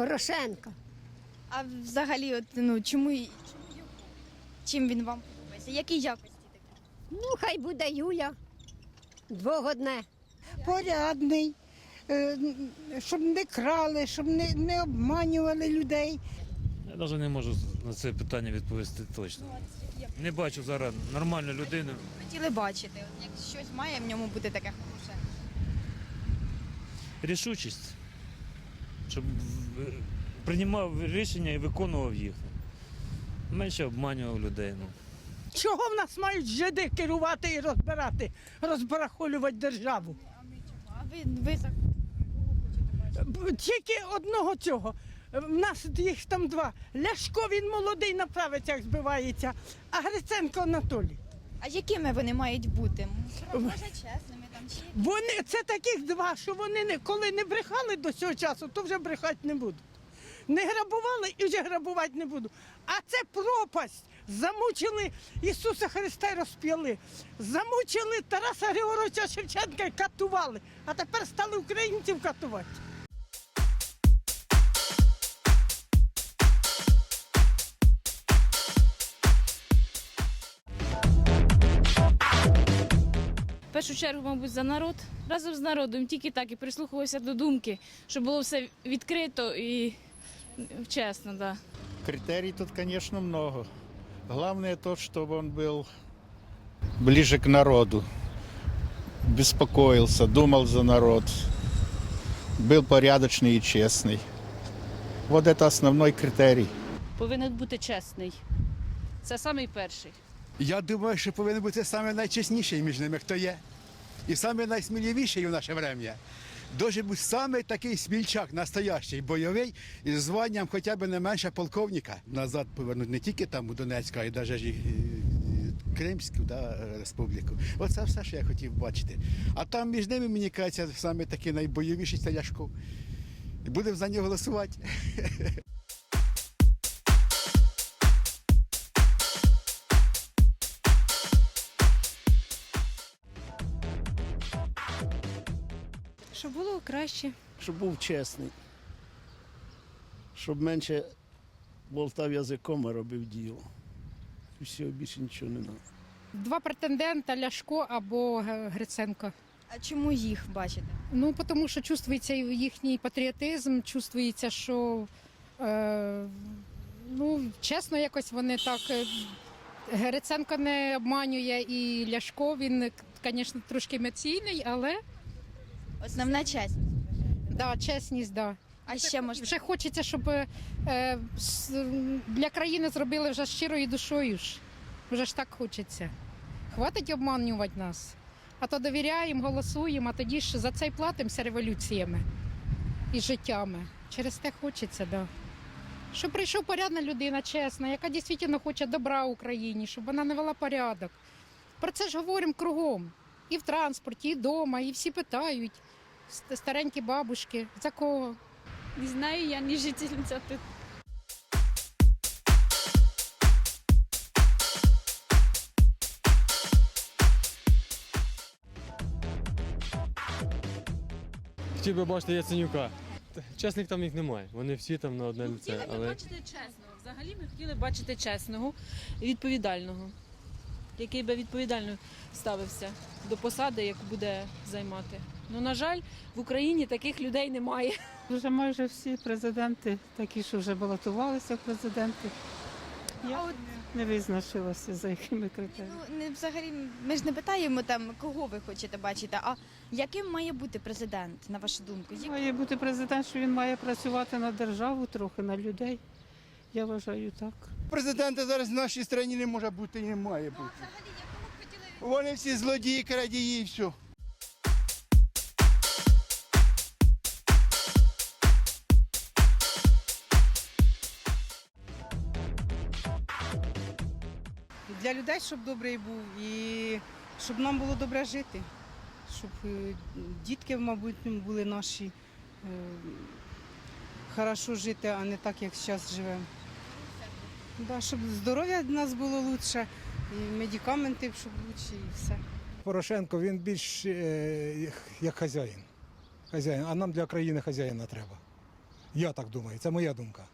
Порошенка. А взагалі, от, ну, чому, Чим він вам подобається? Які якості такі? Ну, хай буде Юля. Двогодне. порядний, е, щоб не крали, щоб не, не обманювали людей. Я навіть не можу на це питання відповісти точно. Не бачу зараз нормальну людину. Хотіли бачити, от, як щось має в ньому бути таке хороше. Рішучість, щоб приймав рішення і виконував їх. Менше обманював людей. Ну. Чого в нас мають жиди керувати і розбирати, розбарахолювати державу? А ви, ви за кого хочете бачити? Тільки одного цього. В нас їх там два. Ляшко він молодий на правицях збивається, а Гриценко Анатолій. А якими вони мають бути? Може, чесними Вони це таких два, що вони не коли не брехали до цього часу, то вже брехати не будуть. Не грабували і вже грабувати не буду. А це пропасть. Замучили Ісуса Христа і розп'яли. Замучили Тараса Григоровича Шевченка і катували. А тепер стали українців катувати. першу чергу, мабуть, за народ. Разом з народом тільки так і прислухувався до думки, щоб було все відкрито і чесно, да. Критерий тут, конечно, много. Главное то, чтобы он был ближе к народу, беспокоился, думал за народ, был порядочный и честный. Вот это основной критерий. повинен бути чесний. Це самий перший. Я думаю, що повинен бути саме найчесніший між ними, хто є. І саме найсміливіший у наше время. Дуже бути саме такий смільчак, настоящий, бойовий, із званням хоча б не менше полковника. Назад повернуть не тільки там у Донецьку, а й навіть Кримську да, республіку. Оце все, що я хотів бачити. А там між ними, мені кажеться, саме такий найбойовіший це Ляшко. І будемо за нього голосувати. Щоб було краще. щоб був чесний, щоб менше болтав язиком, а робив діло. І все, більше нічого не треба. Два претендента Ляшко або Гриценко. А чому їх бачите? Ну, тому що чувствується їхній патріотизм, чувствується, що е, ну, чесно, якось вони так. е, Гриценко не обманює і Ляшко, він, звісно, трошки емоційний, але Основна честь. да, чесність, да. А ще можна. Вже хочеться, щоб е, с- для країни зробили вже щирою душою. ж. Вже ж так хочеться. Хватить обманювати нас. А то довіряємо, голосуємо, а тоді ж за це й платимося революціями і життями. Через те хочеться, да. Щоб прийшов порядна людина, чесна, яка дійсно хоче добра Україні, щоб вона не вела порядок. Про це ж говоримо кругом. І в транспорті, і вдома, і всі питають. Старенькі бабушки, за кого? Не знаю, я не жительниця тут. Хотів би бачити Яценюка. Чесних там їх немає. Вони всі там на одне лице. Хотіли Але бачити чесного. Взагалі ми хотіли бачити чесного і відповідального, який би відповідально ставився до посади, яку буде займати. Ну, на жаль, в Україні таких людей немає. Вже майже всі президенти, такі, що вже балотувалися в президенти. Я А от не визначилася, за якими критеріями. ну, не, взагалі, ми ж не питаємо там, кого ви хочете бачити, а яким має бути президент, на вашу думку? Як- Має бути президент, що він має працювати на державу трохи, на людей. Я вважаю так. Президента зараз в нашій країні не може бути і не має бути. Вони всі злодії, крадії і все. Для людей, щоб добрий був, і щоб нам було добре жити. Щоб е, дітки, мабуть, були наші е, хорошо жити, а не так, як зараз живемо. Да, щоб здоров'я в нас було краще, і медикаменти, щоб краще, і все. Порошенко він більш е, як хазяїн. хазяїн. А нам для країни хазяїна треба. Я так думаю, це моя думка.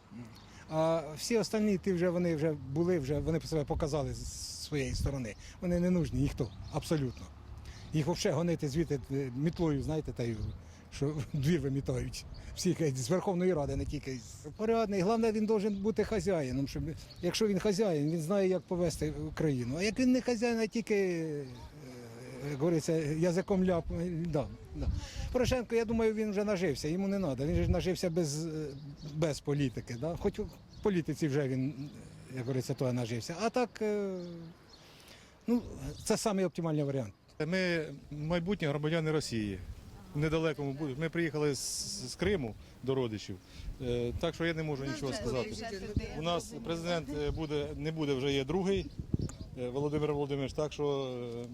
А всі остальні, ти вже вони вже були, вже вони себе показали з своєї сторони. Вони не нужні, ніхто, абсолютно. Їх взагалі гонити звідти е, мітлою, знаєте, та й що двір вимітають. Всі з Верховної Ради, не тільки з порядний. Головне, він має бути хазяїном. Щоб, якщо він хазяїн, він знає, як повести Україну. А як він не хазяїн, а тільки, е, говориться, язиком ляп. Да, да. Порошенко, я думаю, він вже нажився, йому не треба. Він же нажився без, е, без політики. Да? Хоч в політиці вже він, як говориться, то нажився. А так, е, ну, це самий варіант. Ми майбутні громадяни Росії. Недалекому бу- Ми приїхали з, з Криму до родичів. Е, Так що я не можу нічого сказати. У нас президент е, буде, не буде вже є другий е, Володимир Володимирович. Так що е,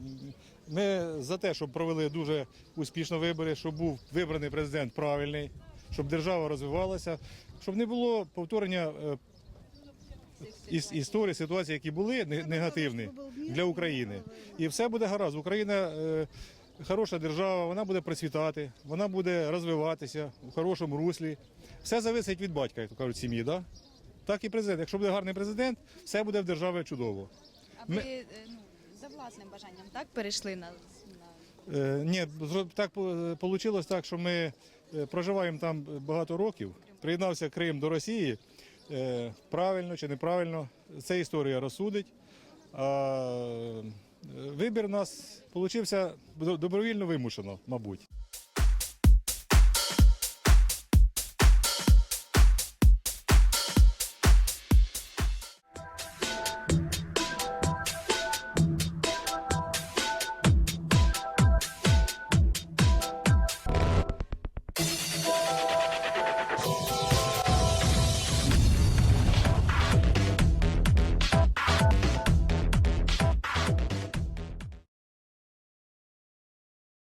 ми за те, щоб провели дуже успішно вибори, щоб був вибраний президент правильний, щоб держава розвивалася, щоб не було повторення е, іс- історії, ситуації, які були не- негативні для України. І все буде гаразд. Україна е, хороша держава, вона буде процвітати, вона буде розвиватися у хорошому руслі. Все зависить від батька, як то кажуть, сім'ї. Да? Так і президент. Якщо буде гарний президент, все буде в державі чудово. А ви е, ну, за власним бажанням так перейшли на. Е, ні, так вийшло так, що ми е, проживаємо там багато років. Приєднався Крим до Росії. Е, правильно чи неправильно, це історія розсудить. А вибір у нас вийшов добровільно вимушено, мабуть.